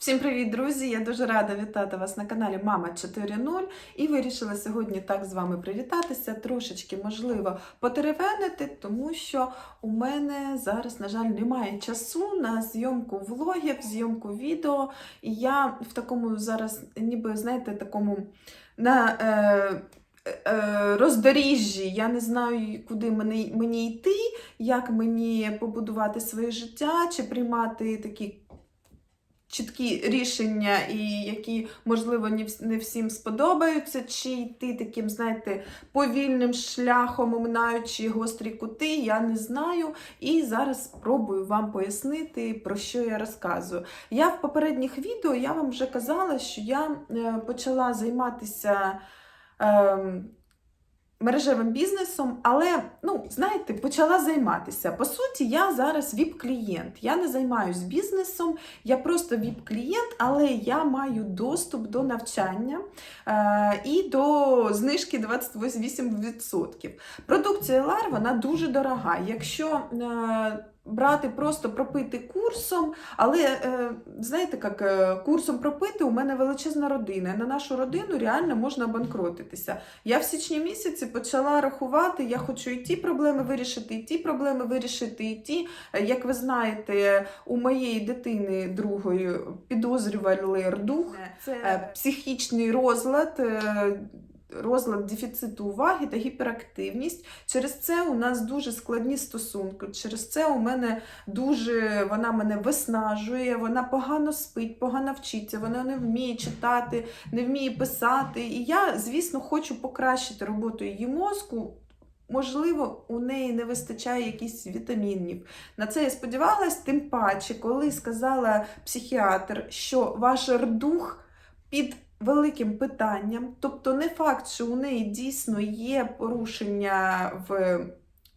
Всім привіт, друзі! Я дуже рада вітати вас на каналі Мама 4.0 і вирішила сьогодні так з вами привітатися, трошечки, можливо, потеревенити, тому що у мене зараз, на жаль, немає часу на зйомку влогів, зйомку відео. І я в такому зараз, ніби, знаєте, такому на. Е, е, Роздоріжжі, я не знаю, куди мені, мені йти, як мені побудувати своє життя, чи приймати такі чіткі рішення, і які, можливо, не всім сподобаються, чи йти таким, знаєте, повільним шляхом, оминаючи гострі кути, я не знаю. І зараз спробую вам пояснити, про що я розказую. Я в попередніх відео я вам вже казала, що я е, почала займатися. Мережевим бізнесом, але, ну, знаєте, почала займатися. По суті, я зараз віп-клієнт. Я не займаюся бізнесом, я просто віп-клієнт, але я маю доступ до навчання е, і до знижки 28%. Продукція LAR, вона дуже дорога. Якщо е, брати просто пропити курсом, але е, знаєте, як е, курсом пропити у мене величезна родина. І на нашу родину реально можна банкротитися. Я в січні місяці почала рахувати, я хочу і ті проблеми вирішити, і ті проблеми вирішити, і ті. Е, Як ви знаєте, у моєї дитини другої підозрювали рдух, е, психічний розлад. Розлад дефіциту уваги та гіперактивність. Через це у нас дуже складні стосунки. Через це у мене дуже вона мене виснажує, вона погано спить, погано вчиться, вона не вміє читати, не вміє писати. І я, звісно, хочу покращити роботу її мозку. Можливо, у неї не вистачає якихось вітамінів. На це я сподівалась, тим паче, коли сказала психіатр, що ваш рдух під великим питанням, тобто не факт, що у неї дійсно є порушення в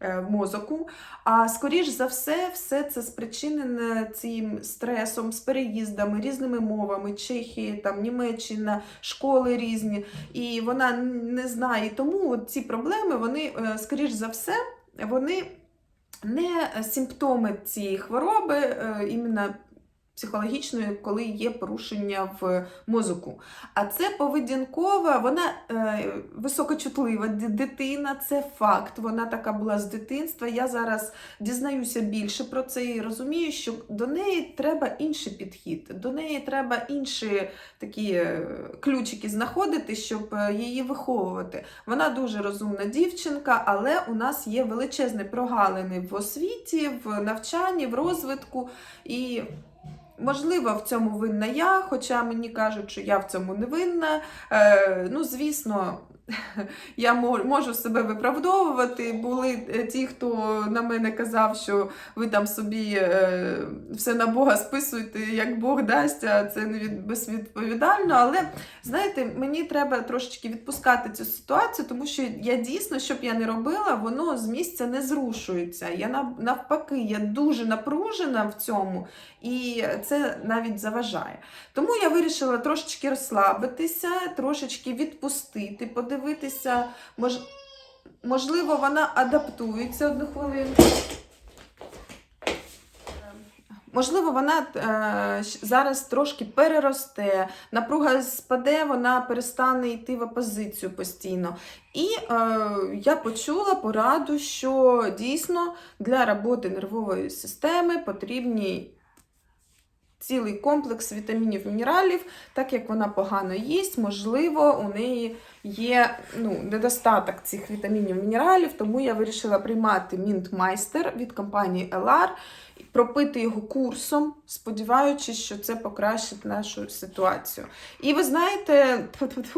е, мозоку, а скоріш за все, все це спричинене цим стресом, з переїздами, різними мовами, Чехії, там, Німеччина, школи різні, і вона не знає. Тому ці проблеми, вони, е, скоріш за все, вони не симптоми цієї хвороби, е, іменно психологічної, коли є порушення в мозку. А це поведінкова, вона е, високочутлива дитина, це факт. Вона така була з дитинства. Я зараз дізнаюся більше про це і розумію, що до неї треба інший підхід, до неї треба інші такі е, ключики знаходити, щоб е, її виховувати. Вона дуже розумна дівчинка, але у нас є величезні прогалини в освіті, в навчанні, в розвитку. І Можливо, в цьому винна я, хоча мені кажуть, що я в цьому не винна. Е, ну, звісно, я можу себе виправдовувати. Були е, ті, хто на мене казав, що ви там собі е, все на Бога списуєте, як Бог дасть, а це не безвідповідально. Але знаєте, мені треба трошечки відпускати цю ситуацію, тому що я дійсно, що б я не робила, воно з місця не зрушується. Я навпаки, я дуже напружена в цьому, і це навіть заважає. Тому я вирішила трошечки розслабитися, трошечки відпустити, подивитися. Мож... Можливо, вона адаптується одну хвилину. Можливо, вона е, зараз трошки переросте, напруга спаде, вона перестане йти в опозицію постійно. І е, я почула пораду, що дійсно для роботи нервової системи потрібні цілий комплекс вітамінів, мінералів, так як вона погано їсть, можливо, у неї є ну, недостаток цих вітамінів, мінералів, тому я вирішила приймати Мінтмайстер від компанії LR, пропити його курсом, сподіваючись, що це покращить нашу ситуацію. І ви знаєте,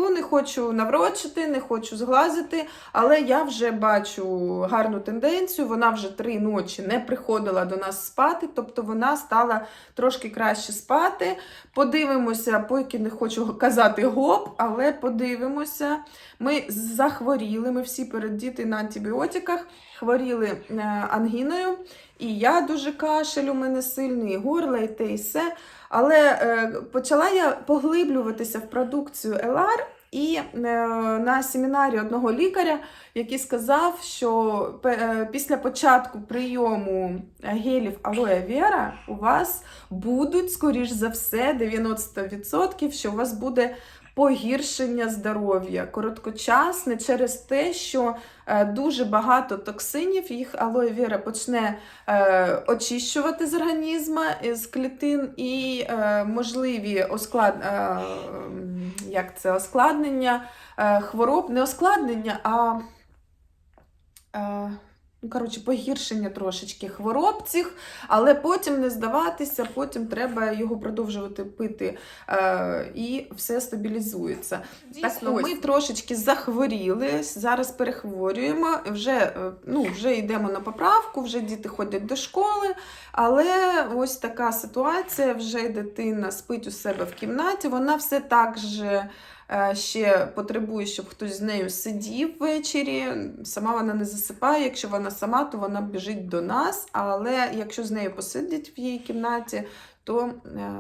не хочу наврочити, не хочу зглазити, але я вже бачу гарну тенденцію. Вона вже три ночі не приходила до нас спати, тобто вона стала трошки краще спати. Подивимося, поки не хочу казати гоп, але подивимося. Ми захворіли, ми всі перед діти на антибіотиках, хворіли е, ангіною. І я дуже кашель, у мене сильний, і горло, і те, і все. Але е, почала я поглиблюватися в продукцію LR, і е, на семінарі одного лікаря, який сказав, що після початку прийому гелів алоe вера у вас будуть, скоріш за все, 90%, що у вас буде погіршення здоров'я короткочасне через те, що е, дуже багато токсинів їх алоe вера почне е, очищувати з організму, е, з клітин і можливі осклад... як це, оскладнення хвороб, не оскладнення, а ну, коротше, погіршення трошечки хвороб цих, але потім не здаватися, потім треба його продовжувати пити, е, і все стабілізується. Дійсно, так, ми трошечки захворіли, зараз перехворюємо, вже, е, ну, вже йдемо на поправку, вже діти ходять до школи, але ось така ситуація, вже дитина спить у себе в кімнаті, вона все так же ще потребує, щоб хтось з нею сидів ввечері. Сама вона не засипає. Якщо вона сама, то вона біжить до нас. Але якщо з нею посидять в її кімнаті, то, е,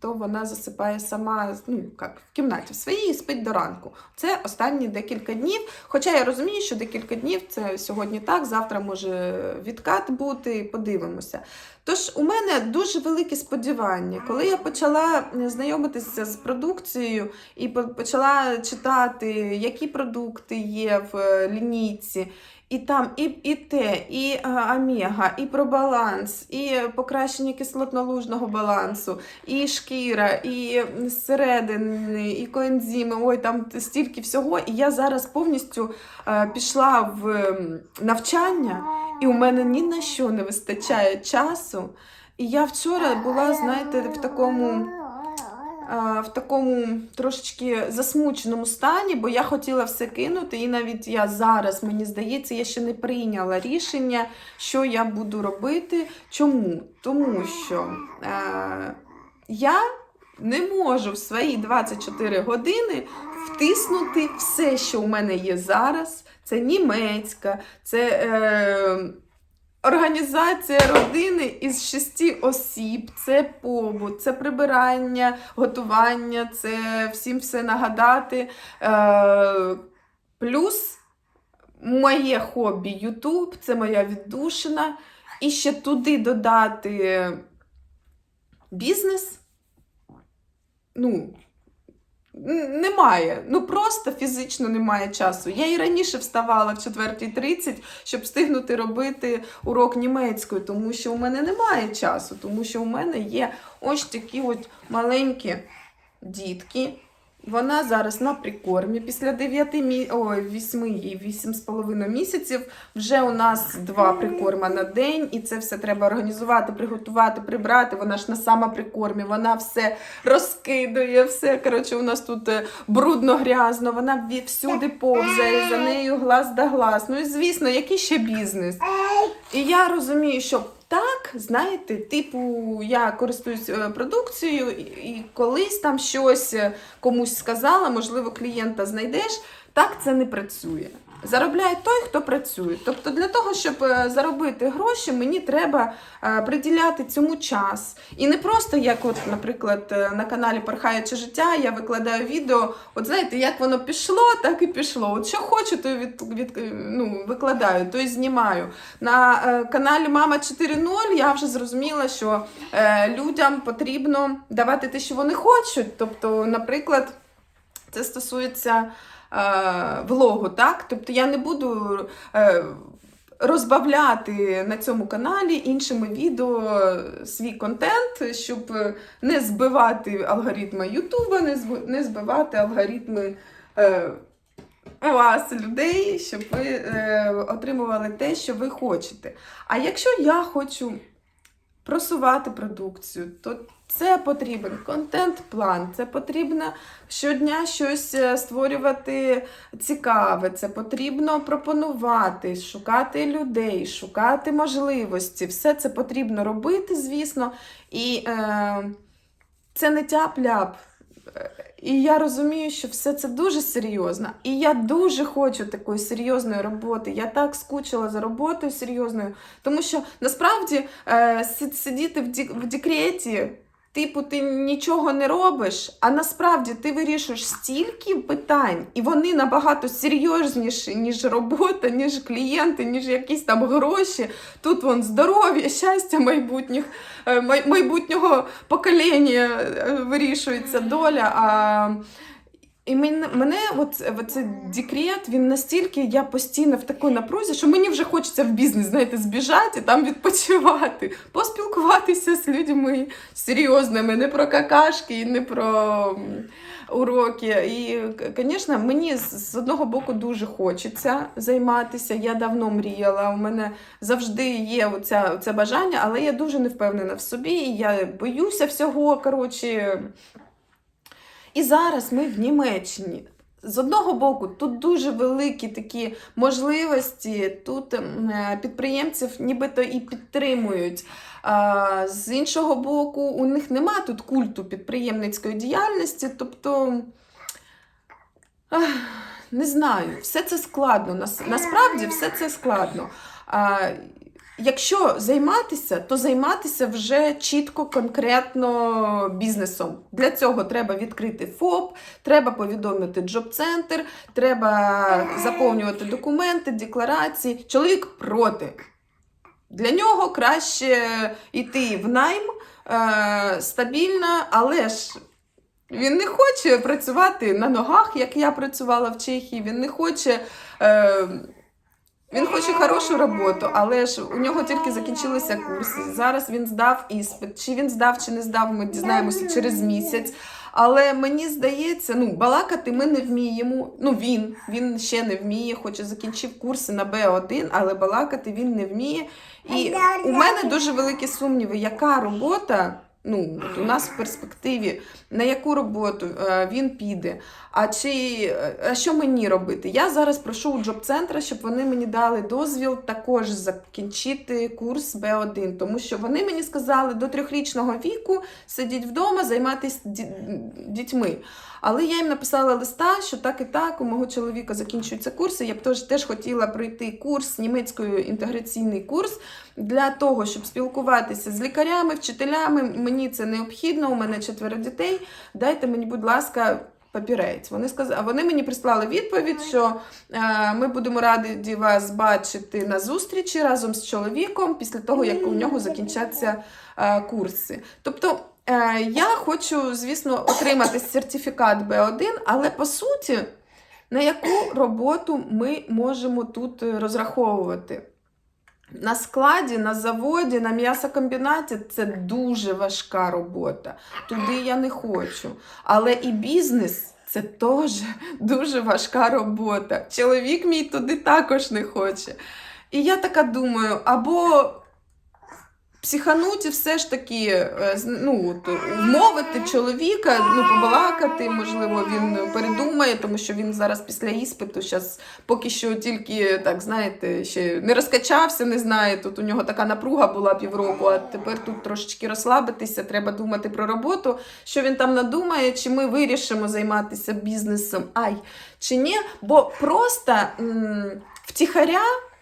то вона засипає сама ну, як, в кімнаті в своїй і спить до ранку. Це останні декілька днів. Хоча я розумію, що декілька днів це сьогодні так, завтра може відкат бути, подивимося. Тож у мене дуже великі сподівання. Коли я почала знайомитися з продукцією і почала читати, які продукти є в е, лінійці, і там і, і те, і а, омега, і пробаланс, і покращення кислотно-лужного балансу, і шкіра, і зсередини, і коензими. Ой, там стільки всього. І я зараз повністю е, пішла в навчання, і у мене ні на що не вистачає часу. І я вчора була, знаєте, в такому а, в такому трошечки засмученому стані, бо я хотіла все кинути, і навіть я зараз, мені здається, я ще не прийняла рішення, що я буду робити. Чому? Тому що е, я не можу в свої 24 години втиснути все, що у мене є зараз. Це німецька, це. Е, Організація родини із шести осіб, це побут, це прибирання, готування, це всім все нагадати. Е, плюс моє хобі Ютуб, це моя віддушина. І ще туди додати бізнес. Ну, немає. Ну просто фізично немає часу. Я і раніше вставала в 4.30, щоб встигнути робити урок німецької, тому що у мене немає часу, тому що у мене є ось такі от маленькі дітки. Вона зараз на прикормі після 9 мі... Ой, 8 їй 8,5 місяців. Вже у нас два прикорма на день, і це все треба організувати, приготувати, прибрати. Вона ж на сама прикормі, вона все розкидує, все. Коротше, у нас тут е, брудно, грязно, вона всюди повзає, за нею глаз да глаз. Ну і звісно, який ще бізнес? І я розумію, що так, знаєте, типу, я користуюсь е, продукцією, і, колись там щось е, комусь сказала, можливо, клієнта знайдеш. Так це не працює. Заробляє той, хто працює. Тобто для того, щоб е, заробити гроші, мені треба е, приділяти цьому час. І не просто як, от, наприклад, е, на каналі Порхаюче життя я викладаю відео. От знаєте, як воно пішло, так і пішло. От що хочу, то від, від, ну, викладаю, то й знімаю. На каналі Мама 4.0 я вже зрозуміла, що людям потрібно давати те, що вони хочуть. Тобто, наприклад, це стосується влогу, так? Тобто я не буду. Е, Розбавляти на цьому каналі іншими відео свій контент, щоб не збивати алгоритми Ютуба, не не збивати алгоритми е, вас, людей, щоб ви е, отримували те, що ви хочете. А якщо я хочу просувати продукцію, то це потрібен контент-план, це потрібно щодня щось е, створювати цікаве, це потрібно пропонувати, шукати людей, шукати можливості. Все це потрібно робити, звісно. І е, це не тяп-ляп. І я розумію, що все це дуже серйозно. І я дуже хочу такої серйозної роботи. Я так скучила за роботою серйозною, тому що насправді е, сидіти в, дік в декреті Типу, ти нічого не робиш, а насправді ти вирішуєш стільки питань, і вони набагато серйозніші, ніж робота, ніж клієнти, ніж якісь там гроші. Тут вон здоров'я, щастя майбутніх, е, май- майбутнього покоління е, вирішується доля. А і мене, мене от, цей декрет, він настільки, я постійно в такій напрузі, що мені вже хочеться в бізнес, знаєте, збіжати, там відпочивати, поспілкуватися з людьми серйозними, не про какашки, не про уроки. І, звісно, мені з одного боку дуже хочеться займатися. Я давно мріяла. У мене завжди є оця, це бажання, але я дуже не впевнена в собі. Я боюся всього. Коротше. І зараз ми в Німеччині. З одного боку, тут дуже великі такі можливості, тут е, підприємців нібито і підтримують. А, з іншого боку, у них нема тут культу підприємницької діяльності, тобто. Не знаю, все це складно. Насправді все це складно. Якщо займатися, то займатися вже чітко, конкретно бізнесом. Для цього треба відкрити ФОП, треба повідомити джоб-центр, треба заповнювати документи, декларації. Чоловік проти. Для нього краще йти в найм е, стабільно, але ж він не хоче працювати на ногах, як я працювала в Чехії. Він не хоче. Е, він хоче хорошу роботу, але ж у нього тільки закінчилися курси. Зараз він здав іспит. Чи він здав, чи не здав, ми дізнаємося через місяць. Але мені здається, ну балакати ми не вміємо. Ну він він ще не вміє, хоче закінчив курси на Б1, але балакати він не вміє. І у мене дуже великі сумніви, яка робота. Ну, от у нас в перспективі, на яку роботу е, він піде. А чи е, а що мені робити? Я зараз прошу у джоб-центра, щоб вони мені дали дозвіл також закінчити курс Б1, тому що вони мені сказали до трьохрічного віку сидіть вдома, займатися дітьми. Але я їм написала листа, що так і так, у мого чоловіка закінчуються курси. Я б теж, теж хотіла пройти курс, німецький інтеграційний курс для того, щоб спілкуватися з лікарями, вчителями. Мені це необхідно, у мене четверо дітей. Дайте мені, будь ласка. Папірець. Вони сказали, вони мені прислали відповідь, що е, ми будемо раді вас бачити на зустрічі разом з чоловіком після того, як у нього закінчаться е, курси. Тобто я хочу, звісно, отримати сертифікат B1, але по суті, на яку роботу ми можемо тут е, розраховувати? На складі, на заводі, на м'ясокомбінаті це дуже важка робота. Туди я не хочу. Але і бізнес це теж дуже важка робота. Чоловік мій туди також не хоче. І я така думаю, або психануть і все ж таки е, ну, от, вмовити чоловіка, ну, побалакати, можливо, він передумає, тому що він зараз після іспиту зараз поки що тільки, так, знаєте, ще не розкачався, не знає. Тут у нього така напруга була півроку, а тепер тут трошечки розслабитися, треба думати про роботу, що він там надумає, чи ми вирішимо займатися бізнесом, ай, чи ні. Бо просто м, втіхаря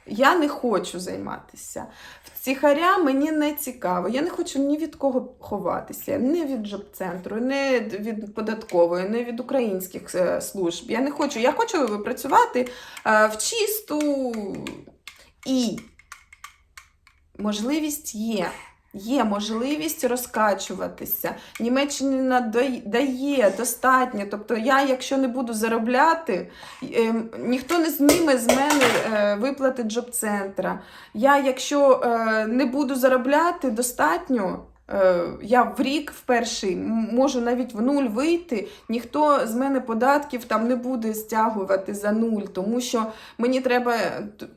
я не хочу займатися. Втіхаря мені не цікаво. Я не хочу ні від кого ховатися, ні від джоб-центру, ні від податкової, ні від українських е, служб. Я не хочу. Я хочу працювати е, в чисту і можливість є. Є можливість розкачуватися. Німеччина дає- достатньо. Тобто, я, якщо не буду заробляти, ем, ніхто не зніме з мене е, виплати джоб-центра. Я, якщо е, не буду заробляти достатньо, е, я в рік в перший можу навіть в нуль вийти, ніхто з мене податків там не буде стягувати за нуль, тому що мені треба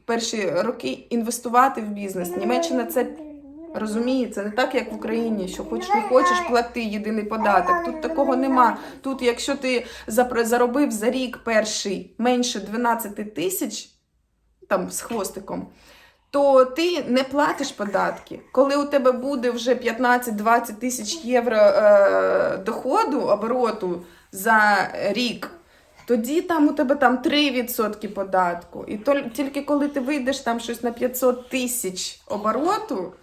перші роки інвестувати в бізнес. Німеччина це розуміє, не так, як в Україні, що хоч не хочеш плати єдиний податок. Тут такого нема. Тут, якщо ти заробив за рік перший менше 12 тисяч, там з хвостиком, то ти не платиш податки. Коли у тебе буде вже 15-20 тисяч євро е, доходу, обороту за рік, тоді там у тебе там 3% податку. І то, тільки коли ти вийдеш там щось на 500 тисяч обороту,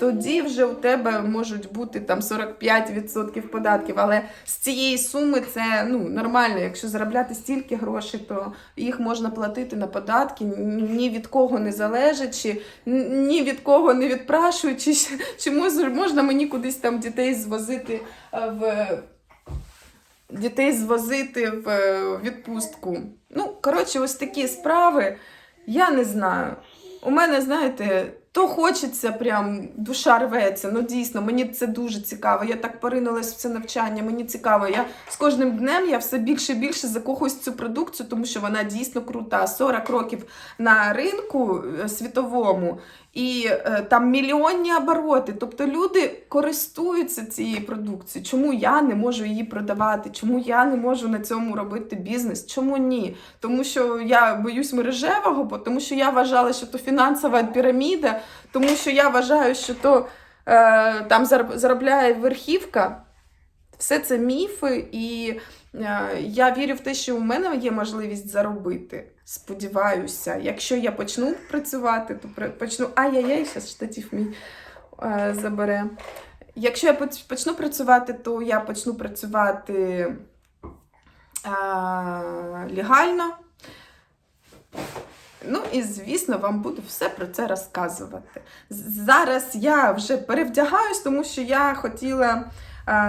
тоді вже у тебе можуть бути там 45% податків. Але з цієї суми це ну, нормально. Якщо заробляти стільки грошей, то їх можна платити на податки, ні від кого не залежачи, ні від кого не відпрашуючи, чи можна мені кудись там дітей звозити е, в. Дітей звозити в е, відпустку. Ну, коротше, ось такі справи. Я не знаю. У мене, знаєте, то хочеться, прям душа рветься. Ну дійсно, мені це дуже цікаво. Я так поринулась в це навчання. Мені цікаво. Я з кожним днем я все більше і більше закохуюсь в цю продукцію, тому що вона дійсно крута. 40 років на ринку е, світовому. І е, там мільйонні обороти. Тобто люди користуються цією продукцією. Чому я не можу її продавати? Чому я не можу на цьому робити бізнес? Чому ні? Тому що я боюсь мережевого, бо тому що я вважала, що то фінансова піраміда, тому що я вважаю, що то е, там зароб- заробляє верхівка. Все це міфи, і е, я вірю в те, що у мене є можливість заробити. Сподіваюся, якщо я почну працювати, то почну. Ай-яй-яй, зараз штатів мій е, забере. Якщо я почну працювати, то я почну працювати е, легально. Ну і звісно, вам буду все про це розказувати. Зараз я вже перевдягаюсь, тому що я хотіла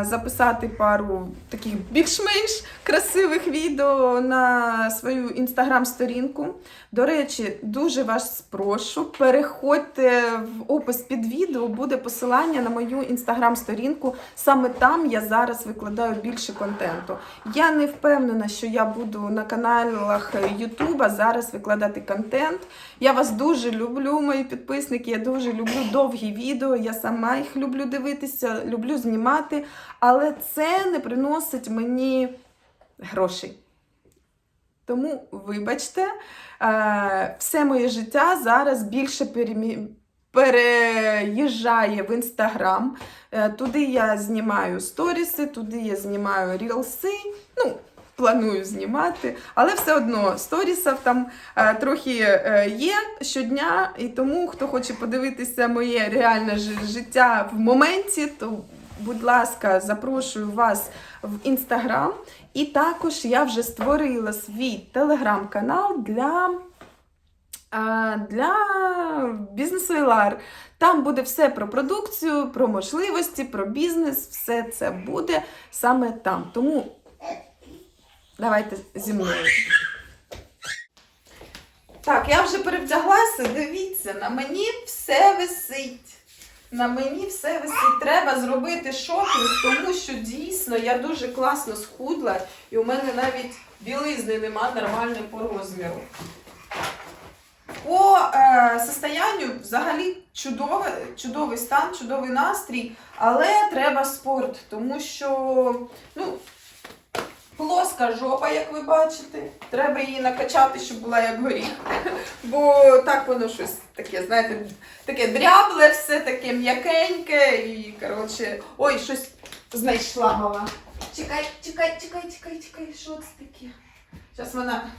записати пару таких більш-менш красивих відео на свою інстаграм-сторінку. До речі, дуже вас прошу, переходьте в опис під відео, буде посилання на мою інстаграм-сторінку. Саме там я зараз викладаю більше контенту. Я не впевнена, що я буду на каналах Ютуба зараз викладати контент. Я вас дуже люблю, мої підписники. Я дуже люблю довгі відео. Я сама їх люблю дивитися, люблю знімати, але це не приносить мені грошей. Тому, вибачте, е, все моє життя зараз більше переїжджає в інстаграм. Е, Туди я знімаю сторіси, туди я знімаю рілси. Ну, планую знімати, але все одно сторісів там е, трохи е, є щодня, і тому, хто хоче подивитися моє реальне життя в моменті, то, будь ласка, запрошую вас в інстаграм. І також я вже створила свій телеграм-канал для, для бізнесу Елар. Там буде все про продукцію, про можливості, про бізнес. Все це буде саме там. Тому давайте зі мною. Так, я вже перевдяглася. Дивіться, на мені все висить. На мені все висить. Треба зробити шопінг, тому що дійсно я дуже класно схудла, і у мене навіть білизни нема нормальної по розміру. По е, состоянню взагалі чудове, чудовий стан, чудовий настрій, але треба спорт, тому що ну, плоска жопа, як ви бачите. Треба її накачати, щоб була як горіх. Бо так воно щось таке, знаєте, таке дрябле, все таке м'якеньке і, коротше, ой, щось знайшла мала. Чекай, чекай, чекай, чекай, чекай, що це таке? Зараз вона.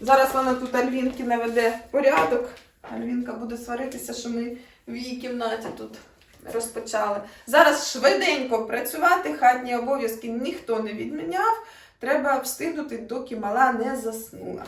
Зараз вона тут Альвінки наведе порядок. Альвінка буде сваритися, що ми в її кімнаті тут розпочали. Зараз швиденько працювати, хатні обов'язки ніхто не відміняв. Треба встигнути, доки мала не заснула.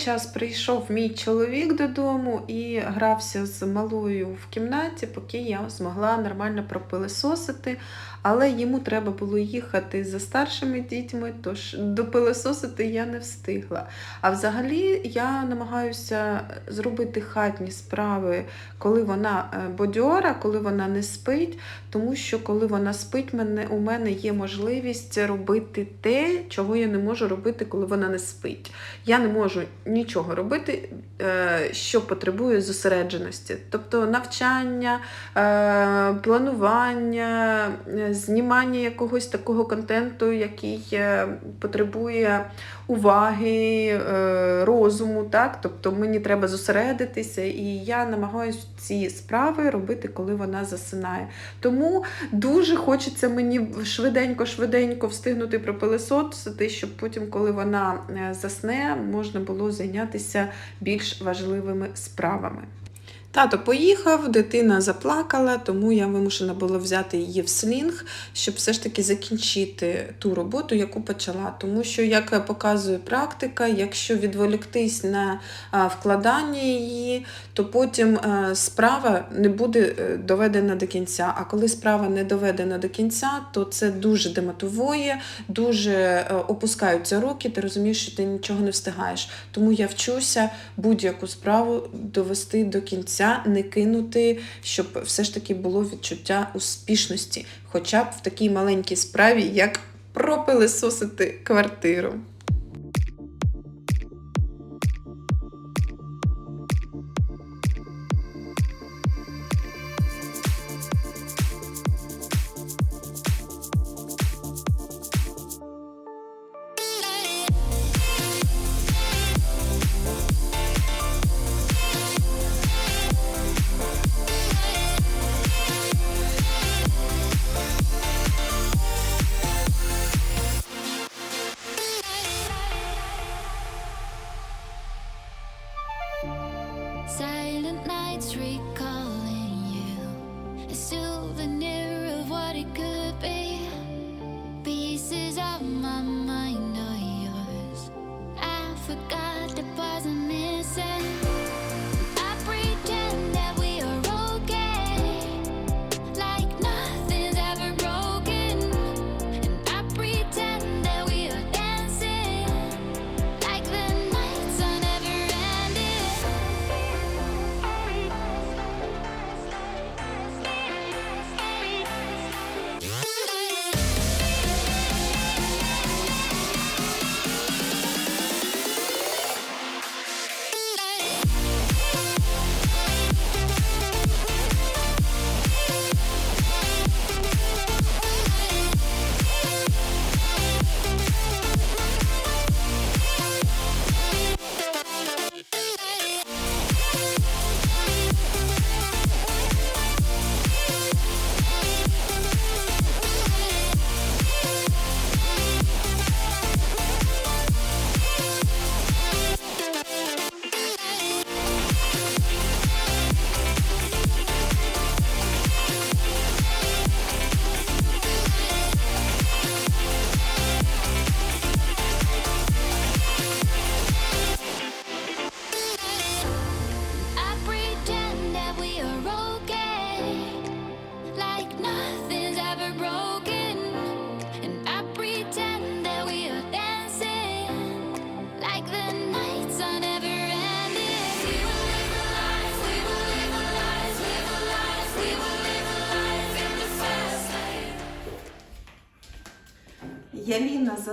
Час прийшов мій чоловік додому і грався з малою в кімнаті, поки я змогла нормально пропилисосити. Але йому треба було їхати за старшими дітьми, тож допилисосити я не встигла. А взагалі я намагаюся зробити хатні справи, коли вона е, бодьора, коли вона не спить, тому що коли вона спить, мене, у мене є можливість робити те, чого я не можу робити, коли вона не спить. Я не можу нічого робити, е, що потребує зосередженості. Тобто навчання, е, планування, е, знімання якогось такого контенту, який потребує уваги, е, розуму. Так? Тобто мені треба зосередитися, і я намагаюся ці справи робити, коли вона засинає. Тому дуже хочеться мені швиденько-швиденько встигнути пропилесосити, щоб потім, коли вона е, засне, можна було зайнятися більш важливими справами. Тато поїхав, дитина заплакала, тому я вимушена була взяти її в слінг, щоб все ж таки закінчити ту роботу, яку почала. Тому що, як показує практика, якщо відволіктись на вкладання її, то потім справа не буде е, доведена до кінця. А коли справа не доведена до кінця, то це дуже демотивує, дуже е, опускаються руки, ти розумієш, що ти нічого не встигаєш. Тому я вчуся будь-яку справу довести до кінця, не кинути, щоб все ж таки було відчуття успішності, хоча б в такій маленькій справі, як пропилисосити квартиру.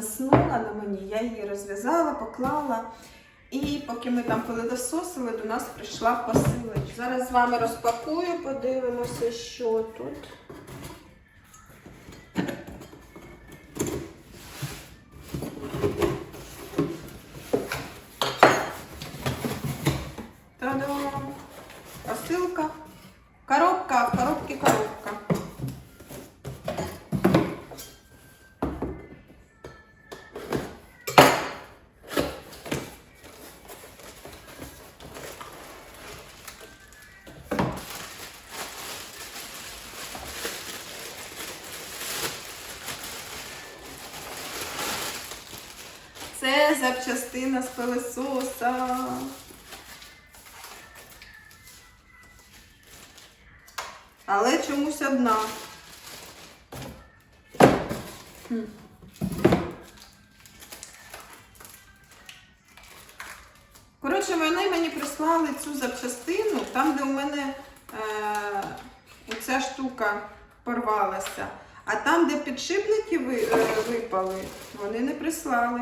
Заснула на мені, я її розв'язала, поклала. І поки ми там пилососили, до нас прийшла посилочка. Зараз з вами розпакую, подивимося, що тут. Це запчастина з пилососа. Але чомусь одна. Коротше, вони мені прислали цю запчастину, там, де у мене е, оця штука порвалася. А там, де підшипники е, випали, вони не прислали.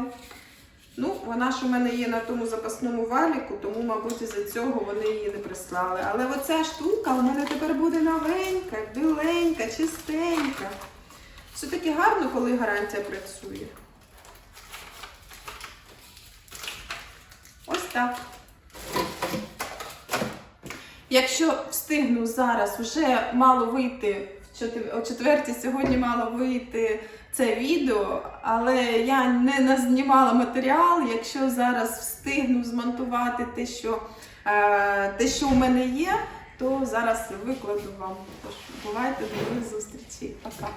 Ну, вона ж у мене є на тому запасному валіку, тому, мабуть, із-за цього вони її не прислали. Але оця штука у мене тепер буде новенька, біленька, чистенька. Все таки гарно, коли гарантія працює. Ось так. Якщо встигну зараз, вже мало вийти о четвертій, сьогодні мало вийти це відео, але я не назнімала матеріал. Якщо зараз встигну змонтувати те, що, е, те, що у мене є, то зараз викладу вам. Тож бувайте до нових зустрічей. Пока.